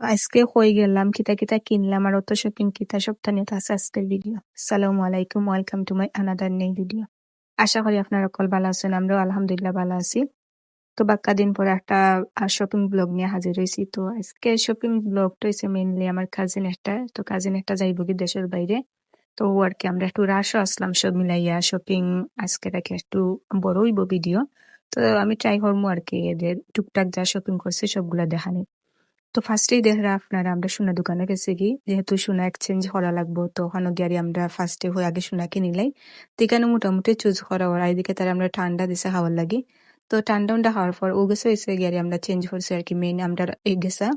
আজকে হয়ে গেলাম, কিতা কিতা কিনলাম আর অত শপিং কিতা সপ্তাহ আছে আজকের ভিডিও আসসালামু আলাইকুম ওয়েলকাম টু মাই আনাদার নেই ভিডিও আশা করি আপনারা সকল ভালো আছেন, আমরাও আলহামদুলিল্লাহ ভালো আছি। তো বাক্কা দিন পরে একটা শপিং ব্লগ নিয়ে হাজির হয়েছি। তো আজকে শপিং ব্লগটা হয়েছে মেনলি আমার কাজিন একটা। তো কাজিন একটা যাইব কি দেশের বাইরে। তো আর কি আমরা একটু রাশও আসলাম সব মিলাইয়া শপিং আজকে রাখি একটু বড় হইব ভিডিও তো আমি ট্রাই করব আর কি, এদের টুকটাক যা শপিং করছে সবগুলা দেখানি। তো ফার্স্টেই দেখরা আপনারা আমরা সোনা দোকানে গেছি কি যেহেতু সোনা এক্সচেঞ্জ করা লাগবো, তো ওখানে গিয়ে আমরা ফার্স্টে হয়ে আগে সোনা কিনিলাই তো এখানে মোটামুটি চুজ করা ওর। এদিকে তারা আমরা ঠান্ডা দিছে খাওয়ার লাগি। তো ঠান্ডা উন্ডা খাওয়ার পর ও গেছে হয়েছে গিয়ে আমরা চেঞ্জ করছি আর কি মেইন আমরা গেছা।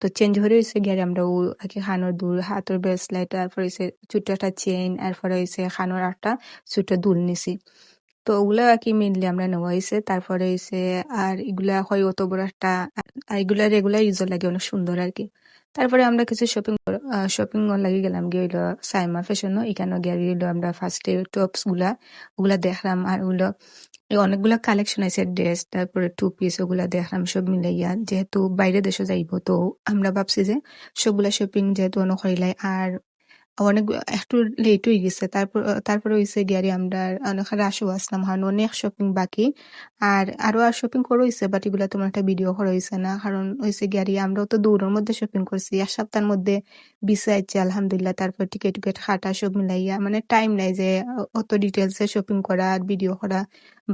তো চেঞ্জ হয়ে হয়েছে গিয়ে আমরা ও আর কি খানোর দুল, হাতের ব্রেসলেট তারপর হয়েছে ছোট্ট একটা চেইন এরপরে হয়েছে খানোর একটা ছোট্ট দুল নিছি। তো ওগুলা আর কি মেনলি আমরা নেওয়া হয়েছে। তারপরে হয়েছে আর এগুলা হয় অত বড় একটা, আর এগুলা রেগুলার ইউজের লাগে, অনেক সুন্দর আর কি। তারপরে আমরা কিছু শপিং শপিং লাগি গেলাম গিয়ে হইল সাইমা ফ্যাশনও এখানে গিয়ে হইল আমরা ফার্স্টে টপসগুলা, ওগুলা দেখলাম আর ওগুলো অনেকগুলা কালেকশন আছে ড্রেস তারপরে টু পিস ওগুলা দেখলাম, সব মিলাইয়া। যেহেতু বাইরে দেশে যাইব, তো আমরা ভাবছি যে সবগুলা শপিং যেহেতু অনেক হইলাই আর অনেক একটু লেট হয়ে গেছে। তারপর, তারপরে হইছে গিয়ারি আমরা অনেক রাশও আসলাম, হান অনেক শপিং বাকি। আর আরও আর শপিং করে হইছে বাট এগুলা তোমার একটা ভিডিও করা হইছে না। কারণ হইছে গিয়ারি আমরাও তো দূরের মধ্যে শপিং করছি, এক সপ্তাহের মধ্যে বিছাইছি আলহামদুলিল্লাহ। তারপর টিকেট টিকেট খাটা সব মিলাইয়া মানে টাইম নাই যে অত ডিটেলসে শপিং করা, আর ভিডিও করা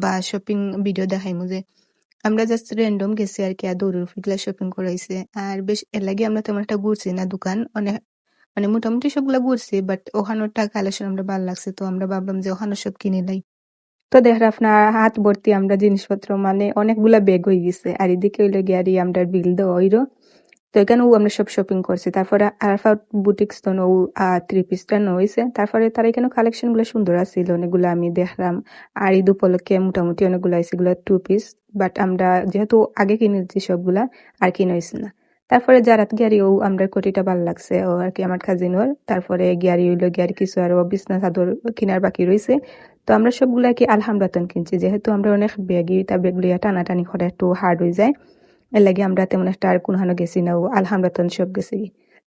বা শপিং ভিডিও দেখাইমু যে। আমরা জাস্ট র্যান্ডম গেছি আর কি, আর দৌড়ের ফিগুলা শপিং করাইছে আর বেশ, এর লাগে আমরা তেমন একটা ঘুরছি না দোকান, অনেক মানে মোটামুটি সবগুলা ঘুরছি বাট ওখানেরটা কালেকশন আমরা ভালো লাগছে। তো আমরা ভাবলাম যে ওখানে সব কিনে লাই তো দেখেন আপনার হাত ভর্তি আমরা জিনিসপত্র মানে অনেকগুলা ব্যাগ হয়ে গেছে। আর এদিকে হইল গিয়ারি আমরা বিল দেওয়া হইল। তো এখানেও আমরা সব শপিং করছি। তারপরে আরফা বুটিক্স তো ও থ্রি পিসটা হয়েছে তারপরে তার এখানে কালেকশনগুলো সুন্দর আছিল অনেকগুলো আমি দেখলাম। আর ঈদ উপলক্ষে মোটামুটি অনেকগুলো আছে এগুলো টু পিস বাট আমরা যেহেতু আগে কিনেছি সবগুলা, আর কিনে হয়েছে না। তারপরে জারাত ও আমরা কোটিটা ভালো লাগছে, ও আর কি আমার কাজিন ওর। তারপরে গিয়ারি হইল গিয়ারি কিছু আরও বিছনা চাদর কিনার বাকি রয়েছে তো আমরা সবগুলা কি আলহামরাতন কিনছি। যেহেতু আমরা অনেক ব্যাগি তা ব্যাগগুলিয়া টানাটানি করে একটু হার্ড হয়ে যায়। এর লাগে আমরা তেমন একটা আর কোনখানে গেছি না, ও আলহামরাতন সব গেছি।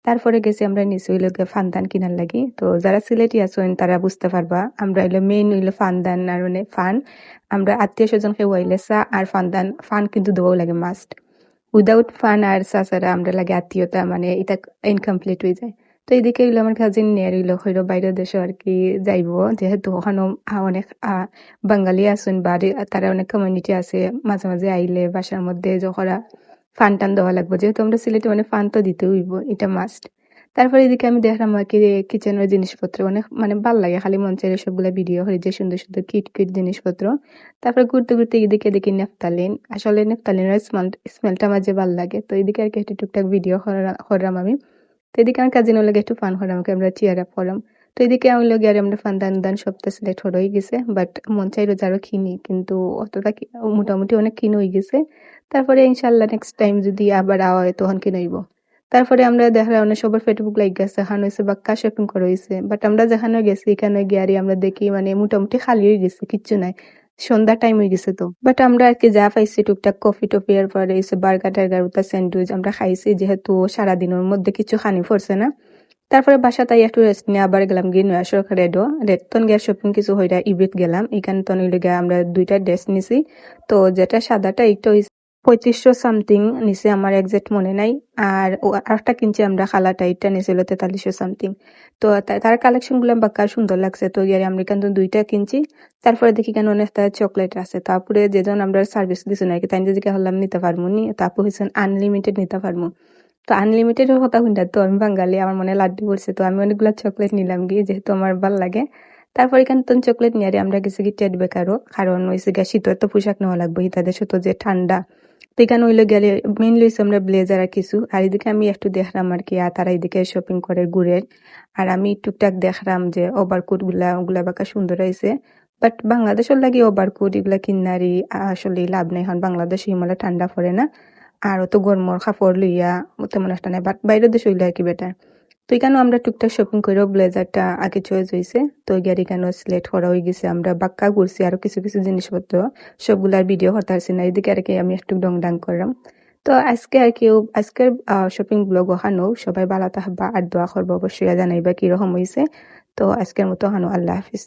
তারপরে গেছি আমরা নিচে হইল ফানদান কিনার লাগি। তো যারা সিলেটি আছেন, তারা বুঝতে পারবা, আমরা হইল মেইন হইল ফানদান আর মানে ফান। আমরা আত্মীয় স্বজনকে ওয়াইলে চা আর ফানদান, ফান কিন্তু দেওয়াও লাগে মাস্ট উইদাউট ফান আর সাসারা আমরা লাগে আত্মীয়তা মানে এটা ইনকমপ্লিট হয়ে যায়। তো এদিকে হইল আমার কাজিন নিয়ে রইল হইল বাইরের দেশে আর কি যাইব। যেহেতু ওখানে অনেক বাঙালি আছেন, বাড়ি, তারা অনেক কমিউনিটি আছে, মাঝে মাঝে আইলে বাসার মধ্যে যখন ফান টান দেওয়া লাগবে। যেহেতু আমরা সিলেটে মানে ফান তো দিতে হইব, এটা মাস্ট তারপরে এদিকে আমি দেখলাম আর কি কিচেনের জিনিসপত্র অনেক মানে ভালো লাগে, খালি মন সবগুলা ভিডিও করে, যে সুন্দর সুন্দর কিট কিট জিনিসপত্র। তারপরে ঘুরতে ঘুরতে এদিকে দেখি নেফতালিন আসলে নেফতালিনের স্মেল স্মেলটা আমার যে ভালো লাগে। তো এদিকে আর কি একটু টুকটাক ভিডিও করলাম আমি। তো এদিকে আমার কাজিনের লাগে একটু ফান করলাম আমরা চেয়ার আপ করলাম। তো এদিকে আমি লোক আর আমরা ফান দান সপ্তাহ সিলেক্ট হয়ে গেছে বাট মন চাইলো যারও কিনি, কিন্তু অতটা মোটামুটি অনেক কিনে হয়ে গেছে। তারপরে ইনশাল্লাহ নেক্সট টাইম যদি আবার আওয়া হয় তখন কিনইব তারপরে আমরা দেখলাম অনেক সবার ফেসবুক লাইক গেছে, হান হয়েছে বাক্কা শপিং করা হয়েছে বাট আমরা যেখানে গেছি, এখানে গিয়ারি আমরা দেখি মানে মোটামুটি খালি হয়ে গেছে, কিচ্ছু নাই। সন্ধ্যা টাইম হয়ে গেছে তো। বাট আমরা আর কি যা পাইছি টুকটাক কফি টফি এর পরে এসে বার্গার টার্গার উতা স্যান্ডউইচ আমরা খাইছি, যেহেতু সারাদিনের মধ্যে কিছু খানি পড়ছে না। তারপরে বাসা তাই একটু রেস্ট নিয়ে আবার গেলাম গিয়ে নয়া সরকার রেডো রেড তন গিয়ে শপিং কিছু হইরা ইবিত গেলাম। এখানে তন আমরা দুইটা ড্রেস নিছি। তো যেটা সাদাটা একটু পঁয়ত্রিশশো সামথিং নিচে আমার একজ্যাক্ট মনে নাই। আর আরেকটা কিনছি আমরা খালাটা, এটা নিছিল তেতাল্লিশশো সামথিং তো তার কালেকশনগুলো বাক্কা সুন্দর লাগছে। তো ইয়ারে আমরা কিন্তু দুইটা কিনছি। তারপরে দেখি কেন অনেক চকলেট আছে। তারপরে যেজন আমরা সার্ভিস দিছি নাকি, তাই যদি হলাম নিতে পারব নি। তারপর হয়েছেন আনলিমিটেড নিতে পারব তো আনলিমিটেড কথা শুনতে, তো আমি বাঙালি, আমার মনে লাড্ডু পড়ছে। তো আমি অনেকগুলো চকলেট নিলাম গিয়ে, যেহেতু আমার ভালো লাগে। তারপর এখানে তো চকলেট নিয়ে আমরা গেছি কি টেট বেকারও কারণ হয়েছে গিয়ে শীতের তো পোশাক নেওয়া লাগবে তাদের সাথে যে ঠান্ডা। এখানে হইল গেলে মেইনলি আমরা ব্লেজার আর কিছু। আর এদিকে আমি একটু দেখলাম আর কি, আর তারা এদিকে শপিং করে ঘুরে। আর আমি টুকটাক দেখলাম যে ওভারকোটগুলা, ওগুলা বাঁকা সুন্দর হয়েছে বাট বাংলাদেশের লাগে ওভারকোট এগুলা কিনারি আসলে লাভ নাই হন বাংলাদেশ হিমালয় ঠান্ডা পড়ে না। আর অত গরমর কাপড় লইয়া তেমন একটা নাই বাট বাইরের দেশ হইলে আর কি বেটার তো এখানে আমরা টুকটাক শপিং করেও ব্লেজারটা আগে চয়েস হয়েছে তো গাড়ি কেন সিলেক্ট করা হয়ে গেছে। আমরা বাক্কা ঘুরছি আরও কিছু কিছু জিনিসপত্র। সবগুলার ভিডিও হতে পারছি না। এদিকে আর কি আমি একটু ডং ডাং করলাম। তো আজকে আর কেউ, আজকের শপিং ব্লগ ওখানো সবাই ভালো থাকবা আর দোয়া করব। অবশ্যই জানাইবা কীরকম হয়েছে তো আজকের মতো হানো আল্লাহ হাফিজ।